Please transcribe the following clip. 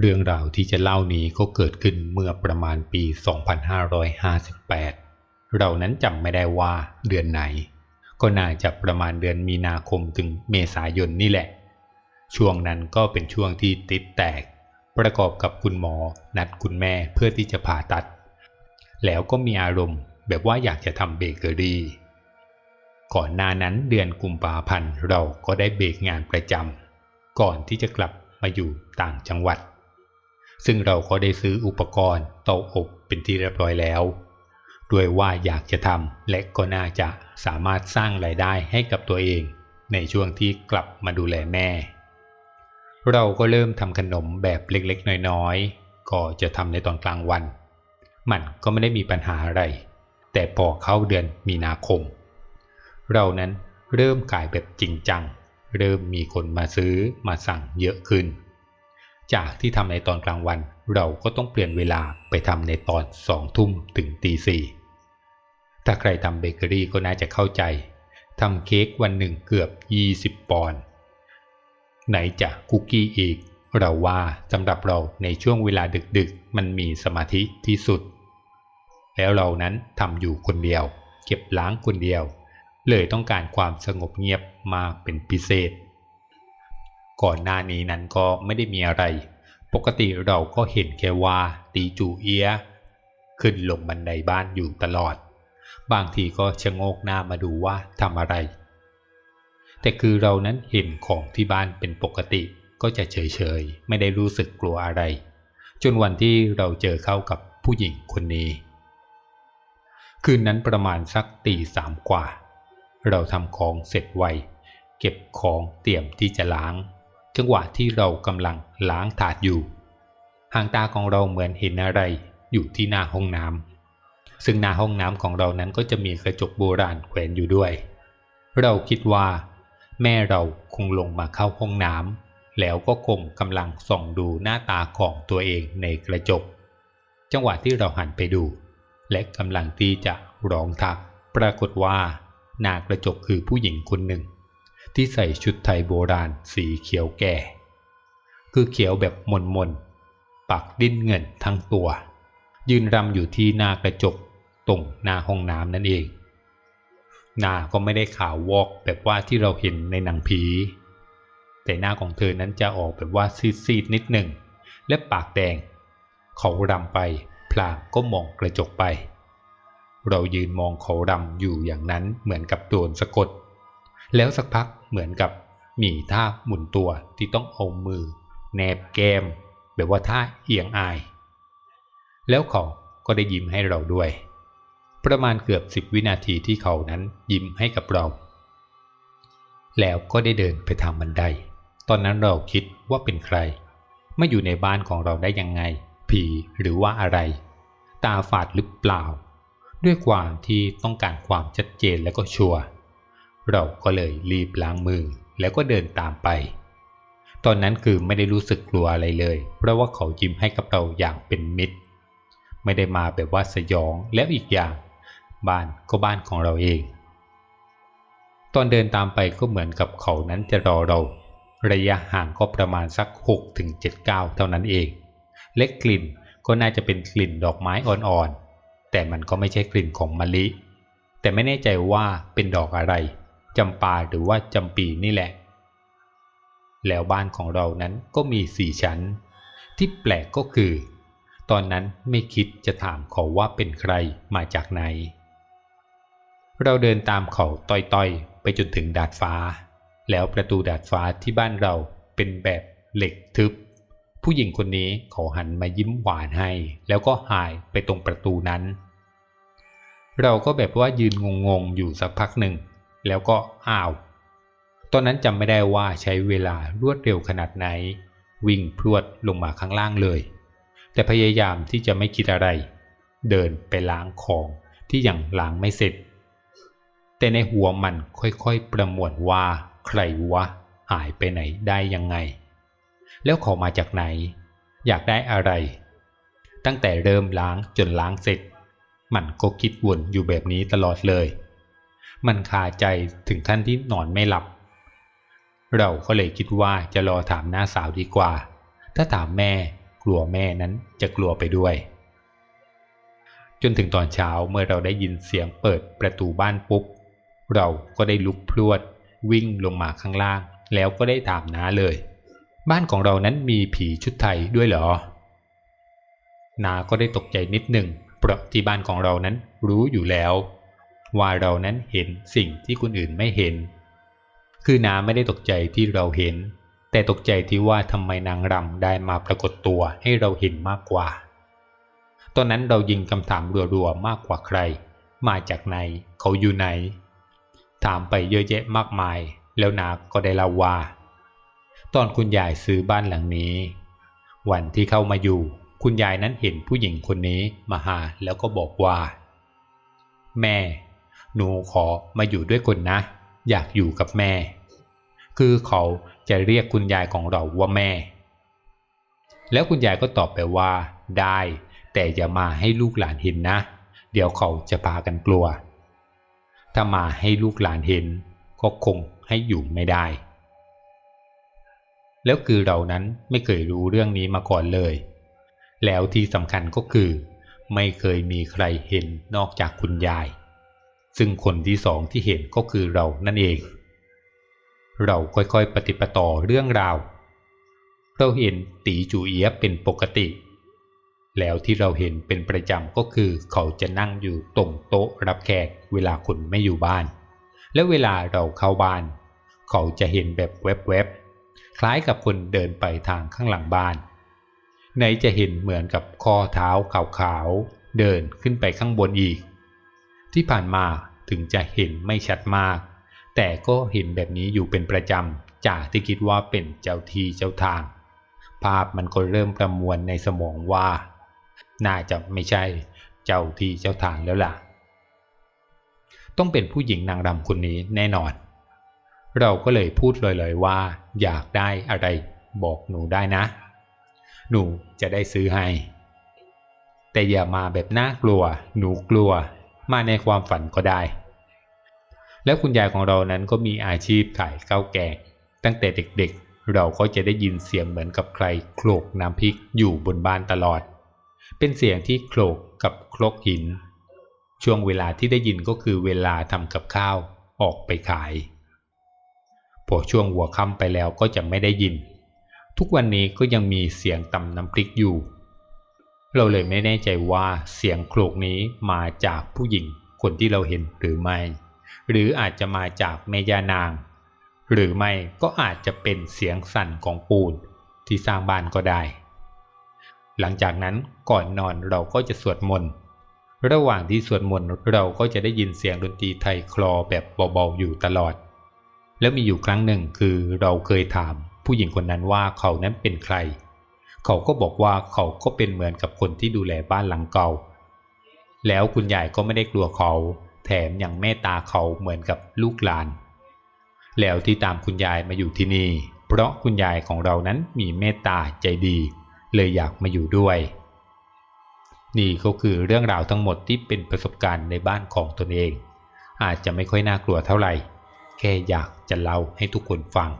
เรื่องราวที่จะเล่านี้ก็เกิดขึ้นเมื่อประมาณปี 2558 เรานั้นจำไม่ได้ว่าเดือนไหน ก็น่าจะประมาณเดือนมีนาคมถึงเมษายนนี่แหละ ช่วงนั้นก็เป็นช่วงที่ติดแตก ประกอบกับคุณหมอนัดคุณแม่เพื่อที่จะผ่าตัด แล้วก็มีอารมณ์แบบว่าอยากจะทำเบเกอรี่ ก่อนหน้านั้นเดือนกุมภาพันธ์เราก็ได้เบรกงานประจำก่อนที่จะกลับมาอยู่ต่างจังหวัด ซึ่งเราก็ได้ซื้ออุปกรณ์เตาอบเป็นที่เรียบร้อยแล้ว ด้วยว่าอยากจะทำและก็น่าจะสามารถสร้างรายได้ให้กับตัวเอง ในช่วงที่กลับมาดูแลแม่ เราก็เริ่มทำขนมแบบเล็กๆ น้อยๆ ก็จะทำในตอนกลางวัน มันก็ไม่ได้มีปัญหาอะไร แต่พอเข้าเดือนมีนาคม เรานั้นเริ่มขายแบบจริงจัง เริ่มมีคนมาซื้อมาสั่งเยอะขึ้น จากที่ทำในตอนกลางวัน เราก็ต้องเปลี่ยนเวลาไปทำในตอนสองทุ่มถึงตีสี่ถ้าใครทำเบเกอรี่ก็น่าจะเข้าใจทำเค้กวันหนึ่งเกือบ 20 ปอนด์ไหนจะคุกกี้อีก เราว่าสำหรับเราในช่วงเวลาดึกๆ มันมีสมาธิที่สุด แล้วเรานั้นทำอยู่คนเดียว เก็บล้างคนเดียว เลยต้องการความสงบเงียบมากเป็นพิเศษ ก่อนหน้านี้นั้นก็ไม่ได้มีอะไร ปกติเราก็เห็นแค่ว่าตีจูเอียขึ้นลงบันไดบ้านอยู่ตลอด บางทีก็ชะโงกหน้ามาดูว่าทำอะไร แต่คือเรานั้นเห็นของที่บ้านเป็นปกติก็จะเฉยๆ ไม่ได้รู้สึกกลัวอะไร จนวันที่เราเจอเข้ากับผู้หญิงคนนี้ คืนนั้นประมาณสักตีสามกว่า เราทำของเสร็จไว เก็บของเตรียมที่จะล้าง จังหวะที่เรากำลังล้างถาดอยู่ หางตาของเราเหมือนเห็นอะไรอยู่ที่หน้าห้องน้ำซึ่งหน้าห้องน้ำของเรานั้นก็จะมีกระจกโบราณแขวนอยู่ด้วย เราคิดว่า แม่เราคงลงมาเข้าห้องน้ำแล้วก็คงกำลังส่องดูหน้าตาของตัวเองในกระจก จังหวะที่เราหันไปดู และกำลังที่จะร้องทัก ปรากฏว่าหน้ากระจกคือผู้หญิงคนหนึ่ง ที่ใส่ชุดไทยโบราณสีเขียวแก่ คือเขียวแบบมนมนๆปักดิ้นเงินทั้งตัว ยืนรำอยู่ที่หน้ากระจกตรงหน้าห้องน้ำนั่นเอง หน้าก็ไม่ได้ขาววอกแบบว่าที่เราเห็นในหนังผี แต่หน้าของเธอนั้นจะออกแบบว่าซีดๆนิดหนึ่ง และปากแดง เขารำไป พลางก็มองกระจกไป เรายืนมองเขารำอยู่อย่างนั้นเหมือนกับโดนสะกด แล้วสักพัก เหมือนกับมีท่าหมุนตัวที่ต้องเอามือแนบแก้มแบบว่าท่าเอียงอาย แล้วเขาก็ได้ยิ้มให้เราด้วย ประมาณเกือบสิบวินาทีที่เขานั้นยิ้มให้กับเรา แล้วก็ได้เดินไปทางบันได ตอนนั้นเราคิดว่าเป็นใครไม่อยู่ในบ้านของเราได้ยังไง ผีหรือว่าอะไร ตาฝาดหรือเปล่า ด้วยความที่ต้องการความชัดเจนและก็ชัวร์ เราก็เลยรีบล้างมือแล้วก็เดินตามไป ตอนนั้นคือไม่ได้รู้สึกกลัวอะไรเลย เพราะว่าเขายิ้มให้กับเราอย่างเป็นมิตร ไม่ได้มาแบบว่าสยองแล้วอีกอย่าง บ้านก็บ้านของเราเอง ตอนเดินตามไปก็เหมือนกับเขานั้นจะรอเรา ระยะห่างก็ประมาณสัก6ถึง7ก้าวเท่านั้นเอง เล็กกลิ่นก็น่าจะเป็นกลิ่นดอกไม้อ่อนๆแต่มันก็ไม่ใช่กลิ่นของมะลิ แต่ไม่แน่ใจว่าเป็นดอกอะไร จำปาหรือว่าจำปีนี่แหละ แล้วบ้านของเรานั้นก็มีสี่ชั้น ที่แปลกก็คือ ตอนนั้นไม่คิดจะถามเขาว่าเป็นใครมาจากไหน เราเดินตามเขาต่อยๆ ไปจนถึงดาดฟ้า แล้วประตูดาดฟ้าที่บ้านเราเป็นแบบเหล็กทึบ ผู้หญิงคนนี้เขาหันมายิ้มหวานให้ แล้วก็หายไปตรงประตูนั้นเราก็แบบว่ายืนงงๆ อยู่สักพักหนึ่ง แล้วก็อ้าว ตอนนั้นจำไม่ได้ว่าใช้เวลารวดเร็วขนาดไหน วิ่งพรวดลงมาข้างล่างเลย แต่พยายามที่จะไม่คิดอะไร เดินไปล้างของที่ยังล้างไม่เสร็จ แต่ในหัวมันค่อยๆประมวลว่าใครวะหายไปไหนได้ยังไง แล้วเขามาจากไหน อยากได้อะไร ตั้งแต่เริ่มล้างจนล้างเสร็จ มันก็คิดวนอยู่แบบนี้ตลอดเลย มันคาใจถึงขั้นที่นอนไม่หลับ เราก็เลยคิดว่าจะรอถามน้าสาวดีกว่า ถ้าถามแม่กลัวแม่นั้นจะกลัวไปด้วย จนถึงตอนเช้าเมื่อเราได้ยินเสียงเปิดประตูบ้านปุ๊บเราก็ได้ลุกพรวด วิ่งลงมาข้างล่าง แล้วก็ได้ถามน้าเลย บ้านของเรานั้นมีผีชุดไทยด้วยเหรอนาก็ได้ตกใจนิดหนึ่งเพราะที่บ้านของเรานั้นรู้อยู่แล้ว ว่าเรานั้นเห็นสิ่งที่คนอื่นไม่เห็น คือนาไม่ได้ตกใจที่เราเห็น แต่ตกใจที่ว่าทำไมนางรำได้มาปรากฏตัวให้เราเห็นมากกว่า ตอนนั้นเรายิงคำถามรัวๆมากกว่าใคร มาจากไหน เขาอยู่ไหน ถามไปเยอะแยะมากมาย แล้วนาก็ได้เล่าว่า ตอนคุณยายซื้อบ้านหลังนี้ วันที่เข้ามาอยู่คุณยายนั้นเห็นผู้หญิงคนนี้มาหาแล้วก็บอกว่า แม่ หนูขอมาอยู่ด้วยคนนะ อยากอยู่กับแม่ คือเขาจะเรียกคุณยายของเราว่าแม่ แล้วคุณยายก็ตอบไปว่า ได้ แต่อย่ามาให้ลูกหลานเห็นนะ เดี๋ยวเขาจะพากันกลัว ถ้ามาให้ลูกหลานเห็น ก็คงให้อยู่ไม่ได้ แล้วคือเรานั้นไม่เคยรู้เรื่องนี้มาก่อนเลย แล้วที่สำคัญก็คือ ไม่เคยมีใครเห็นนอกจากคุณยาย ซึ่งคนที่สองที่เห็นก็คือเรานั่นเอง เราค่อยๆปฏิปต่อเรื่องราว เราเห็นตีจูเอียเป็นปกติ แล้วที่เราเห็นเป็นประจำก็คือเขาจะนั่งอยู่ตรงโต๊ะรับแขกเวลาคนไม่อยู่บ้าน และเวลาเราเข้าบ้าน เขาจะเห็นแบบแวบๆคล้ายกับคนเดินไปทางข้างหลังบ้านไหนจะเห็นเหมือนกับข้อเท้าขาวๆเดินขึ้นไปข้างบนอีก ที่ผ่านมาถึงจะเห็นไม่ชัดมาก แต่ก็เห็นแบบนี้อยู่เป็นประจำจากที่คิดว่าเป็นเจ้าทีเจ้าทาง ภาพมันก็เริ่มประมวลในสมองว่า น่าจะไม่ใช่เจ้าทีเจ้าทางแล้วล่ะ ต้องเป็นผู้หญิงนางรำคนนี้แน่นอน เราก็เลยพูดลอยๆว่า อยากได้อะไรบอกหนูได้นะ หนูจะได้ซื้อให้แต่อย่ามาแบบน่ากลัว หนูกลัว มาในความฝันก็ได้ แล้วคุณยายของเรานั้นก็มีอาชีพขายข้าวแกง ตั้งแต่เด็กๆ เราก็จะได้ยินเสียงเหมือนกับใครโขลกน้ำพริกอยู่บนบ้านตลอด เป็นเสียงที่โขลกกับครกหิน ช่วงเวลาที่ได้ยินก็คือเวลาทำกับข้าวออกไปขายพอช่วงหัวค่ำไปแล้วก็จะไม่ได้ยิน ทุกวันนี้ก็ยังมีเสียงตำน้ำพริกอยู่ เราเลยไม่แน่ใจว่าเสียงโขลกนี้มาจากผู้หญิงคนที่เราเห็นหรือไม่ หรืออาจจะมาจากแม่ย่านาง หรือไม่ก็อาจจะเป็นเสียงสั่นของปูนที่สร้างบ้านก็ได้ หลังจากนั้นก่อนนอนเราก็จะสวดมนต์ ระหว่างที่สวดมนต์เราก็จะได้ยินเสียงดนตรีไทยคลอแบบเบาๆอยู่ตลอด แล้วมีอยู่ครั้งหนึ่งคือเราเคยถามผู้หญิงคนนั้นว่าเขานั้นเป็นใคร เขาก็บอกว่าเขาก็เป็นเหมือนกับคนที่ดูแลบ้านหลังเก่า แล้วคุณยายก็ไม่ได้กลัวเขา แถมยังเมตตาเขาเหมือนกับลูกหลาน แล้วที่ตามคุณยายมาอยู่ที่นี่ เพราะคุณยายของเรานั้นมีเมตตาใจดี เลยอยากมาอยู่ด้วย นี่ก็คือเรื่องราวทั้งหมดที่เป็นประสบการณ์ในบ้านของตนเอง อาจจะไม่ค่อยน่ากลัวเท่าไหร่ แค่อยากจะเล่าให้ทุกคนฟัง